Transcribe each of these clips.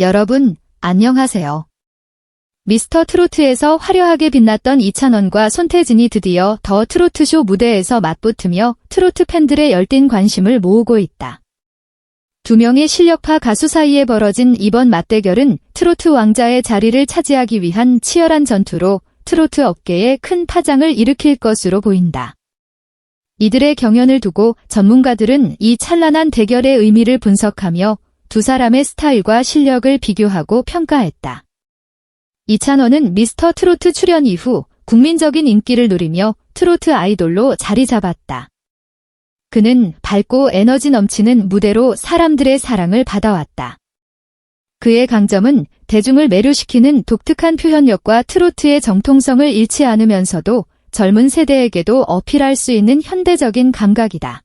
여러분, 안녕하세요. 미스터 트로트에서 화려하게 빛났던 이찬원과 손태진이 드디어 더 트로트쇼 무대에서 맞붙으며 트로트 팬들의 열띤 관심을 모으고 있다. 두 명의 실력파 가수 사이에 벌어진 이번 맞대결은 트로트 왕자의 자리를 차지하기 위한 치열한 전투로 트로트 업계에 큰 파장을 일으킬 것으로 보인다. 이들의 경연을 두고 전문가들은 이 찬란한 대결의 의미를 분석하며 두 사람의 스타일과 실력을 비교하고 평가했다. 이찬원은 미스터 트로트 출연 이후 국민적인 인기를 누리며 트로트 아이돌로 자리 잡았다. 그는 밝고 에너지 넘치는 무대로 사람들의 사랑을 받아왔다. 그의 강점은 대중을 매료시키는 독특한 표현력과 트로트의 정통성을 잃지 않으면서도 젊은 세대에게도 어필할 수 있는 현대적인 감각이다.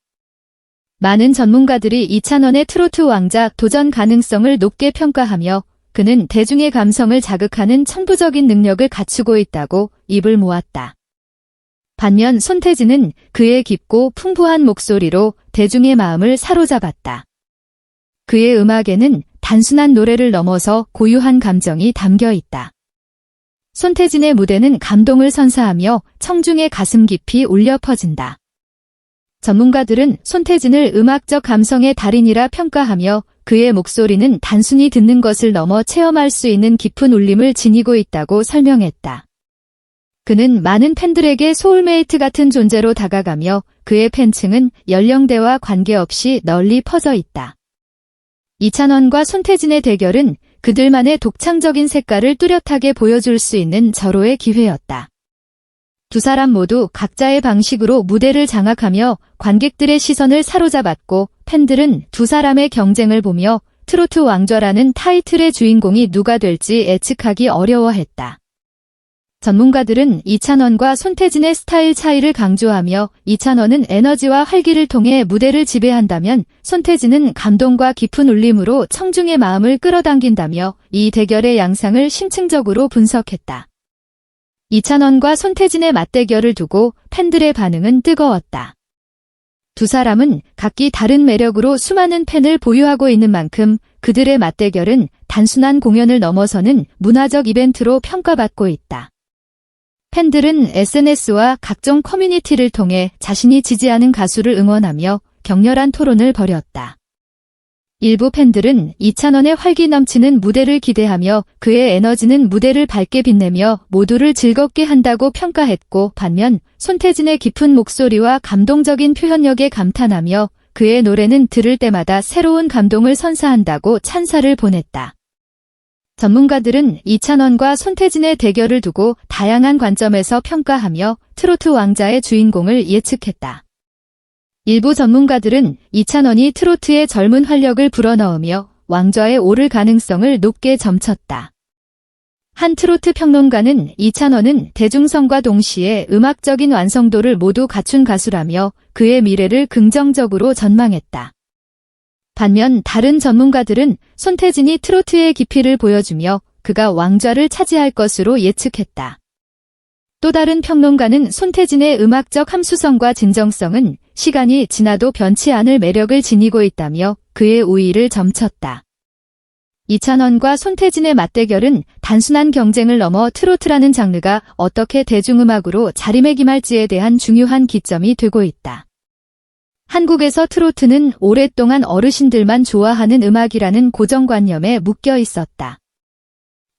많은 전문가들이 이찬원의 트로트 왕자 도전 가능성을 높게 평가하며 그는 대중의 감성을 자극하는 천부적인 능력을 갖추고 있다고 입을 모았다. 반면 손태진은 그의 깊고 풍부한 목소리로 대중의 마음을 사로잡았다. 그의 음악에는 단순한 노래를 넘어서 고유한 감정이 담겨 있다. 손태진의 무대는 감동을 선사하며 청중의 가슴 깊이 울려 퍼진다. 전문가들은 손태진을 음악적 감성의 달인이라 평가하며 그의 목소리는 단순히 듣는 것을 넘어 체험할 수 있는 깊은 울림을 지니고 있다고 설명했다. 그는 많은 팬들에게 소울메이트 같은 존재로 다가가며 그의 팬층은 연령대와 관계없이 널리 퍼져 있다. 이찬원과 손태진의 대결은 그들만의 독창적인 색깔을 뚜렷하게 보여줄 수 있는 절호의 기회였다. 두 사람 모두 각자의 방식으로 무대를 장악하며 관객들의 시선을 사로잡았고 팬들은 두 사람의 경쟁을 보며 트로트 왕좌라는 타이틀의 주인공이 누가 될지 예측하기 어려워했다. 전문가들은 이찬원과 손태진의 스타일 차이를 강조하며 이찬원은 에너지와 활기를 통해 무대를 지배한다면 손태진은 감동과 깊은 울림으로 청중의 마음을 끌어당긴다며 이 대결의 양상을 심층적으로 분석했다. 이찬원과 손태진의 맞대결을 두고 팬들의 반응은 뜨거웠다. 두 사람은 각기 다른 매력으로 수많은 팬을 보유하고 있는 만큼 그들의 맞대결은 단순한 공연을 넘어서는 문화적 이벤트로 평가받고 있다. 팬들은 SNS와 각종 커뮤니티를 통해 자신이 지지하는 가수를 응원하며 격렬한 토론을 벌였다. 일부 팬들은 이찬원의 활기 넘치는 무대를 기대하며 그의 에너지는 무대를 밝게 빛내며 모두를 즐겁게 한다고 평가했고 반면 손태진의 깊은 목소리와 감동적인 표현력에 감탄하며 그의 노래는 들을 때마다 새로운 감동을 선사한다고 찬사를 보냈다. 전문가들은 이찬원과 손태진의 대결을 두고 다양한 관점에서 평가하며 트로트 왕자의 주인공을 예측했다. 일부 전문가들은 이찬원이 트로트의 젊은 활력을 불어넣으며 왕좌에 오를 가능성을 높게 점쳤다. 한 트로트 평론가는 이찬원은 대중성과 동시에 음악적인 완성도를 모두 갖춘 가수라며 그의 미래를 긍정적으로 전망했다. 반면 다른 전문가들은 손태진이 트로트의 깊이를 보여주며 그가 왕좌를 차지할 것으로 예측했다. 또 다른 평론가는 손태진의 음악적 함수성과 진정성은 시간이 지나도 변치 않을 매력을 지니고 있다며 그의 우위를 점쳤다. 이찬원과 손태진의 맞대결은 단순한 경쟁을 넘어 트로트라는 장르가 어떻게 대중음악으로 자리매김할지에 대한 중요한 기점이 되고 있다. 한국에서 트로트는 오랫동안 어르신들만 좋아하는 음악이라는 고정관념에 묶여 있었다.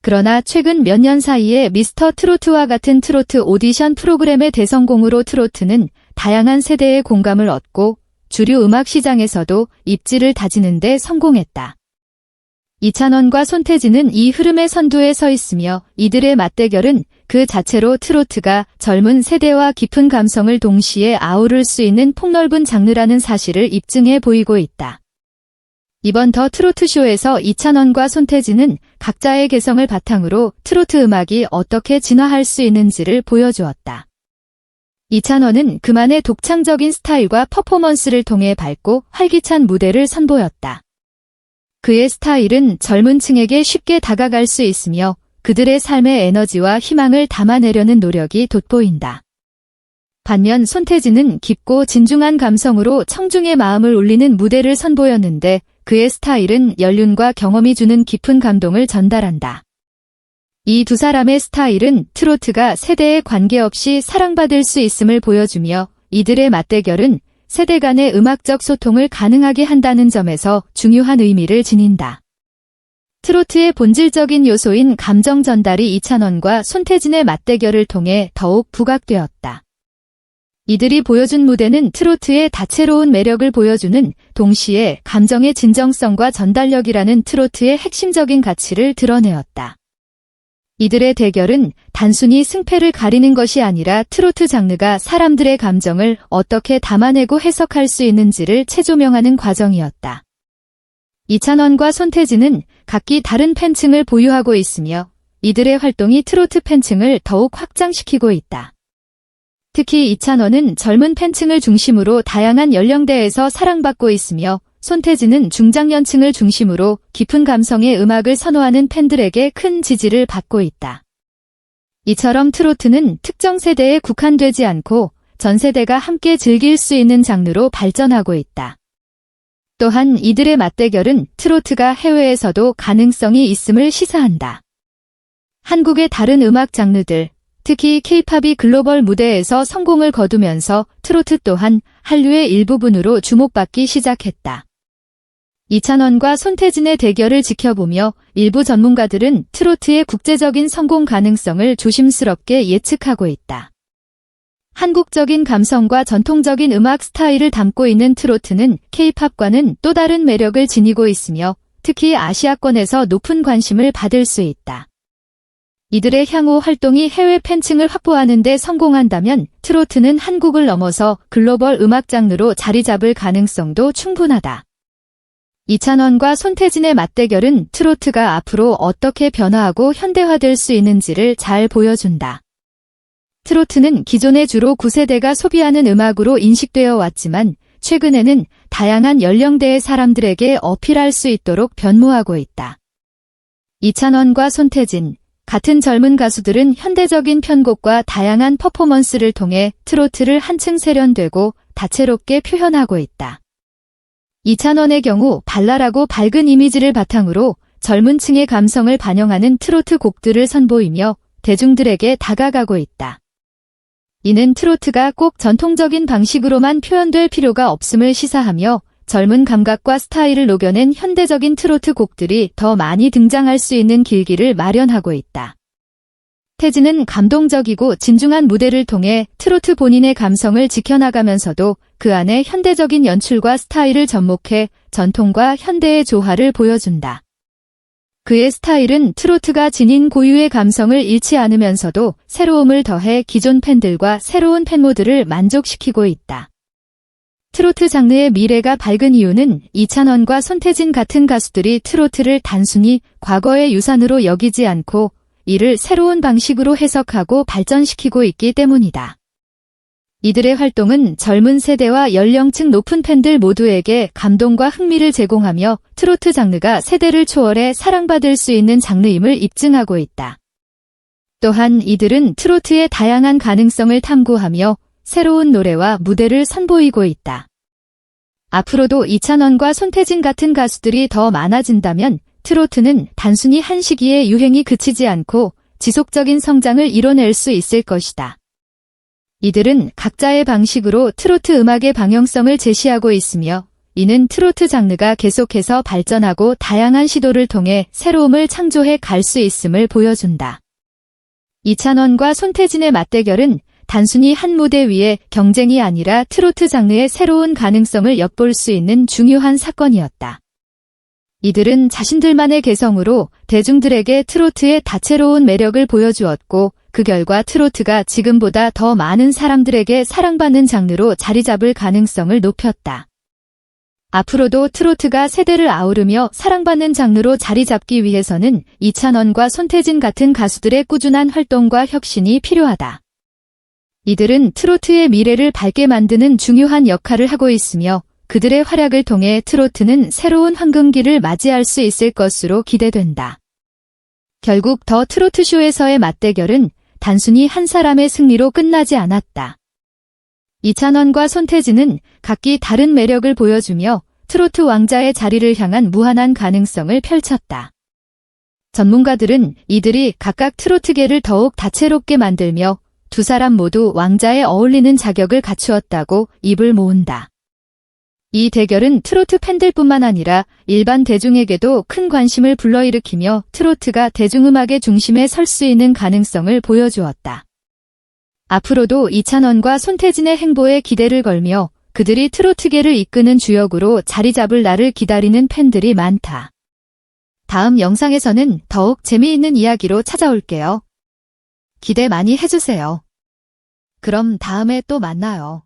그러나 최근 몇 년 사이에 미스터 트로트와 같은 트로트 오디션 프로그램의 대성공으로 트로트는 다양한 세대의 공감을 얻고 주류 음악 시장에서도 입지를 다지는 데 성공했다. 이찬원과 손태진은 이 흐름의 선두에 서 있으며 이들의 맞대결은 그 자체로 트로트가 젊은 세대와 깊은 감성을 동시에 아우를 수 있는 폭넓은 장르라는 사실을 입증해 보이고 있다. 이번 더 트로트쇼에서 이찬원과 손태진은 각자의 개성을 바탕으로 트로트 음악이 어떻게 진화할 수 있는지를 보여주었다. 이찬원은 그만의 독창적인 스타일과 퍼포먼스를 통해 밝고 활기찬 무대를 선보였다. 그의 스타일은 젊은 층에게 쉽게 다가갈 수 있으며 그들의 삶의 에너지와 희망을 담아내려는 노력이 돋보인다. 반면 손태진은 깊고 진중한 감성으로 청중의 마음을 울리는 무대를 선보였는데 그의 스타일은 연륜과 경험이 주는 깊은 감동을 전달한다. 이 두 사람의 스타일은 트로트가 세대에 관계없이 사랑받을 수 있음을 보여주며 이들의 맞대결은 세대 간의 음악적 소통을 가능하게 한다는 점에서 중요한 의미를 지닌다. 트로트의 본질적인 요소인 감정 전달이 이찬원과 손태진의 맞대결을 통해 더욱 부각되었다. 이들이 보여준 무대는 트로트의 다채로운 매력을 보여주는 동시에 감정의 진정성과 전달력이라는 트로트의 핵심적인 가치를 드러내었다. 이들의 대결은 단순히 승패를 가리는 것이 아니라 트로트 장르가 사람들의 감정을 어떻게 담아내고 해석할 수 있는지를 체조명하는 과정이었다. 이찬원과 손태진은 각기 다른 팬층을 보유하고 있으며 이들의 활동이 트로트 팬층을 더욱 확장시키고 있다. 특히 이찬원은 젊은 팬층을 중심으로 다양한 연령대에서 사랑받고 있으며 손태진은 중장년층을 중심으로 깊은 감성의 음악을 선호하는 팬들에게 큰 지지를 받고 있다. 이처럼 트로트는 특정 세대에 국한되지 않고 전 세대가 함께 즐길 수 있는 장르로 발전하고 있다. 또한 이들의 맞대결은 트로트가 해외에서도 가능성이 있음을 시사한다. 한국의 다른 음악 장르들, 특히 케이팝이 글로벌 무대에서 성공을 거두면서 트로트 또한 한류의 일부분으로 주목받기 시작했다. 이찬원과 손태진의 대결을 지켜보며 일부 전문가들은 트로트의 국제적인 성공 가능성을 조심스럽게 예측하고 있다. 한국적인 감성과 전통적인 음악 스타일을 담고 있는 트로트는 케이팝과는 또 다른 매력을 지니고 있으며 특히 아시아권에서 높은 관심을 받을 수 있다. 이들의 향후 활동이 해외 팬층을 확보하는 데 성공한다면 트로트는 한국을 넘어서 글로벌 음악 장르로 자리 잡을 가능성도 충분하다. 이찬원과 손태진의 맞대결은 트로트가 앞으로 어떻게 변화하고 현대화될 수 있는지를 잘 보여준다. 트로트는 기존에 주로 9세대가 소비하는 음악으로 인식되어 왔지만 최근에는 다양한 연령대의 사람들에게 어필할 수 있도록 변모하고 있다. 이찬원과 손태진, 같은 젊은 가수들은 현대적인 편곡과 다양한 퍼포먼스를 통해 트로트를 한층 세련되고 다채롭게 표현하고 있다. 이찬원의 경우 발랄하고 밝은 이미지를 바탕으로 젊은 층의 감성을 반영하는 트로트 곡들을 선보이며 대중들에게 다가가고 있다. 이는 트로트가 꼭 전통적인 방식으로만 표현될 필요가 없음을 시사하며 젊은 감각과 스타일을 녹여낸 현대적인 트로트 곡들이 더 많이 등장할 수 있는 길기를 마련하고 있다. 태진은 감동적이고 진중한 무대를 통해 트로트 본인의 감성을 지켜나가면서도 그 안에 현대적인 연출과 스타일을 접목해 전통과 현대의 조화를 보여준다. 그의 스타일은 트로트가 지닌 고유의 감성을 잃지 않으면서도 새로움을 더해 기존 팬들과 새로운 팬모드를 만족시키고 있다. 트로트 장르의 미래가 밝은 이유는 이찬원과 손태진 같은 가수들이 트로트를 단순히 과거의 유산으로 여기지 않고 이를 새로운 방식으로 해석하고 발전시키고 있기 때문이다. 이들의 활동은 젊은 세대와 연령층 높은 팬들 모두에게 감동과 흥미를 제공하며 트로트 장르가 세대를 초월해 사랑받을 수 있는 장르임을 입증하고 있다. 또한 이들은 트로트의 다양한 가능성을 탐구하며 새로운 노래와 무대를 선보이고 있다. 앞으로도 이찬원과 손태진 같은 가수들이 더 많아진다면 트로트는 단순히 한 시기에 유행이 그치지 않고 지속적인 성장을 이뤄낼 수 있을 것이다. 이들은 각자의 방식으로 트로트 음악의 방향성을 제시하고 있으며 이는 트로트 장르가 계속해서 발전하고 다양한 시도를 통해 새로움을 창조해 갈 수 있음을 보여준다. 이찬원과 손태진의 맞대결은 단순히 한 무대 위에 경쟁이 아니라 트로트 장르의 새로운 가능성을 엿볼 수 있는 중요한 사건이었다. 이들은 자신들만의 개성으로 대중들에게 트로트의 다채로운 매력을 보여주었고 그 결과 트로트가 지금보다 더 많은 사람들에게 사랑받는 장르로 자리 잡을 가능성을 높였다. 앞으로도 트로트가 세대를 아우르며 사랑받는 장르로 자리 잡기 위해서는 이찬원과 손태진 같은 가수들의 꾸준한 활동과 혁신이 필요하다. 이들은 트로트의 미래를 밝게 만드는 중요한 역할을 하고 있으며 그들의 활약을 통해 트로트는 새로운 황금기를 맞이할 수 있을 것으로 기대된다. 결국 더 트로트쇼에서의 맞대결은 단순히 한 사람의 승리로 끝나지 않았다. 이찬원과 손태진은 각기 다른 매력을 보여주며 트로트 왕자의 자리를 향한 무한한 가능성을 펼쳤다. 전문가들은 이들이 각각 트로트계를 더욱 다채롭게 만들며 두 사람 모두 왕자에 어울리는 자격을 갖추었다고 입을 모은다. 이 대결은 트로트 팬들뿐만 아니라 일반 대중에게도 큰 관심을 불러일으키며 트로트가 대중음악의 중심에 설 수 있는 가능성을 보여주었다. 앞으로도 이찬원과 손태진의 행보에 기대를 걸며 그들이 트로트계를 이끄는 주역으로 자리 잡을 날을 기다리는 팬들이 많다. 다음 영상에서는 더욱 재미있는 이야기로 찾아올게요. 기대 많이 해주세요. 그럼 다음에 또 만나요.